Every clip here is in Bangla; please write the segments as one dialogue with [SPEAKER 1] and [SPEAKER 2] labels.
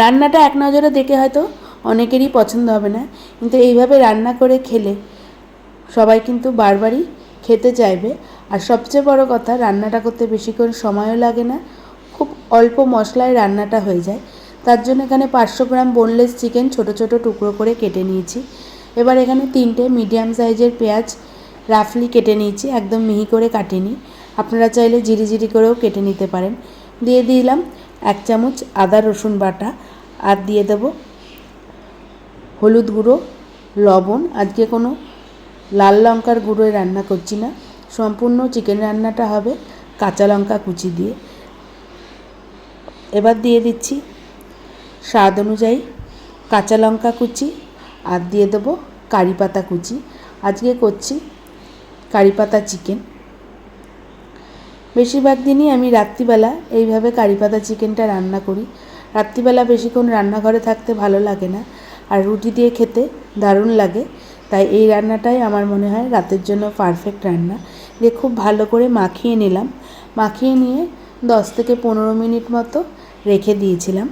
[SPEAKER 1] রান্নাটা এক নজরে দেখে হয়তো অনেকেরই পছন্দ হবে না। কিন্তু এইভাবে রান্না করে খেলে সবাই কিন্তু বারবারই খেতে চাইবে। আর সবচেয়ে বড় কথা, রান্নাটা করতে বেশিক্ষণ সময়ও লাগে না। খুব অল্প মশলায় রান্নাটা হয়ে যায়। তার জন্য এখানে পাঁচশো গ্রাম বোনলেস চিকেন ছোট ছোট টুকরো করে কেটে নিয়েছি। এবার এখানে তিনটে মিডিয়াম সাইজের পেঁয়াজ রাফলি কেটে নিয়েছি, একদম মিহি করে কাটিনি। আপনারা চাইলে জিরি জিরি করেও কেটে নিতে পারেন। দিয়ে দিলাম এক চামচ আদা রসুন বাটা, আর দিয়ে দেব হলুদ গুঁড়ো, লবণ। আজকে কোনো লাল লঙ্কার গুঁড়োয় রান্না করছি না। সম্পূর্ণ চিকেন রান্নাটা হবে কাঁচা লঙ্কা কুচি দিয়ে। এবার দিয়ে দিচ্ছি স্বাদ অনুযায়ী কাঁচা লঙ্কা কুচি, আর দিয়ে দেবো কারি পাতা কুচি। আজকে করছি কারি পাতা চিকেন। বেশিরভাগ দিনই আমি রাত্রিবেলা এইভাবে কারি পাতা চিকেনটা রান্না করি। রাত্রিবেলা বেশিক্ষণ রান্নাঘরে থাকতে ভালো লাগে না আর রুটি দিয়ে খেতে দারুণ লাগে। তাই এই রান্নাটাই আমার মনে হয় রাতের জন্য পারফেক্ট রান্না। দিয়ে খুব ভালো করে মাখিয়ে নিলাম। মাখিয়ে নিয়ে দশ থেকে পনেরো মিনিট মতো রেখে দিয়েছিলাম।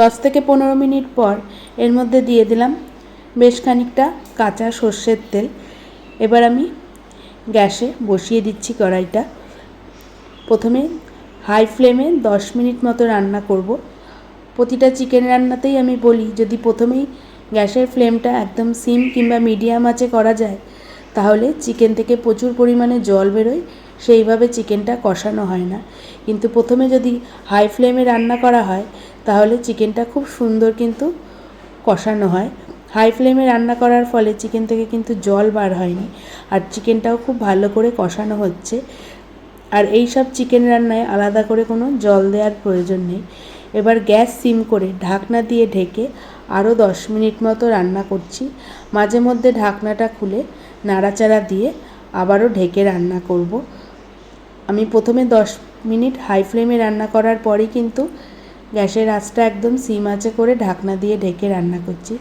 [SPEAKER 1] দশ থেকে পনেরো মিনিট পর এর মধ্যে দিয়ে দিলাম বেশ খানিকটা কাঁচা সর্ষের তেল। এবার আমি গ্যাসে বসিয়ে দিচ্ছি কড়াইটা। প্রথমে হাই ফ্লেমে দশ মিনিট মতো রান্না করব। প্রতিটা চিকেন রান্নাতেই আমি বলি, যদি প্রথমেই গ্যাসের ফ্লেমটা একদম সিম কিংবা মিডিয়াম আঁচে করা যায়, তাহলে চিকেন থেকে প্রচুর পরিমাণে জল বেরোয়, সেইভাবে চিকেনটা কষানো হয় না। কিন্তু প্রথমে যদি হাই ফ্লেমে রান্না করা হয়, তাহলে চিকেনটা খুব সুন্দর কিন্তু কষানো হয়। হাই ফ্লেমে রান্না করার ফলে চিকেন থেকে কিন্তু জল বার হয়নি। আর চিকেনটাও খুব ভালো করে কষানো হচ্ছে। আর এই সব চিকেন রান্নায় আলাদা করে কোনো জল দেওয়ার প্রয়োজন নেই। এবার গ্যাস সিম করে ঢাকনা দিয়ে ঢেকে আরও দশ মিনিট মতো রান্না করছি। মাঝে মধ্যে ঢাকনাটা খুলে নাড়াচাড়া দিয়ে আবারও ঢেকে রান্না করব। আমি প্রথমে দশ মিনিট হাই ফ্লেমে রান্না করার পরেই কিন্তু গ্যাসের আঁচটা একদম সিম আঁচে করে ঢাকনা দিয়ে ঢেকে রান্না করছি।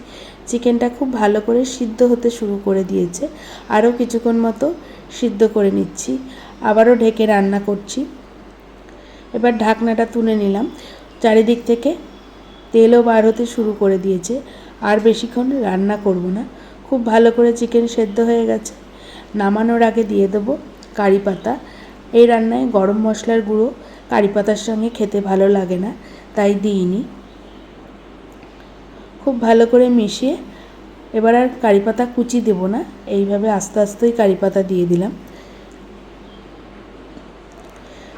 [SPEAKER 1] চিকেনটা খুব ভালো করে সিদ্ধ হতে শুরু করে দিয়েছে। আরও কিছুক্ষণ মতো সিদ্ধ করে নিচ্ছি। আবারও ঢেকে রান্না করছি। এবার ঢাকনাটা তুলে নিলাম। চারিদিক থেকে তেলও বার হতে শুরু করে দিয়েছে। আর বেশিক্ষণ রান্না করব না। খুব ভালো করে চিকেন সেদ্ধ হয়ে গেছে। নামানোর আগে দিয়ে দেবো কারি পাতা। এই রান্নায় গরম মশলার গুঁড়ো কারি পাতার সঙ্গে খেতে ভালো লাগে না, তাই দিইনি। খুব ভালো করে মিশিয়ে এবার আর কারি পাতা কুচি দেব না। এইভাবে আস্তে আস্তেই কারি পাতা দিয়ে দিলাম।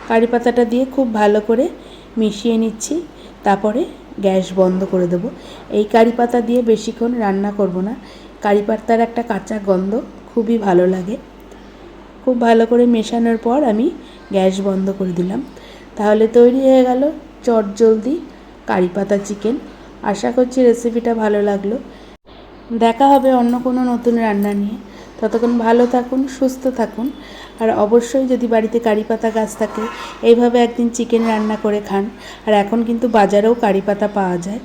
[SPEAKER 1] কারি পাতাটা দিয়ে খুব ভালো করে মিশিয়ে নিচ্ছি। তারপরে গ্যাস বন্ধ করে দেবো। এই কারি পাতা দিয়ে বেশিক্ষণ রান্না করব না। কারি পাতার একটা কাঁচা গন্ধ খুবই ভালো লাগে। খুব ভালো করে মেশানোর পর আমি গ্যাস বন্ধ করে দিলাম। তাহলে তৈরি হয়ে গেল চটজলদি কারি পাতা চিকেন। আশা করছি রেসিপিটা ভালো লাগল। দেখা হবে অন্য কোনো নতুন রান্না নিয়ে। ততক্ষণ ভালো থাকুন, সুস্থ থাকুন। আর অবশ্যই যদি বাড়িতে কারি পাতা গাছ থাকে, এইভাবে একদিন চিকেন রান্না করে খান। আর এখন কিন্তু বাজারেও কারি পাতা পাওয়া যায়।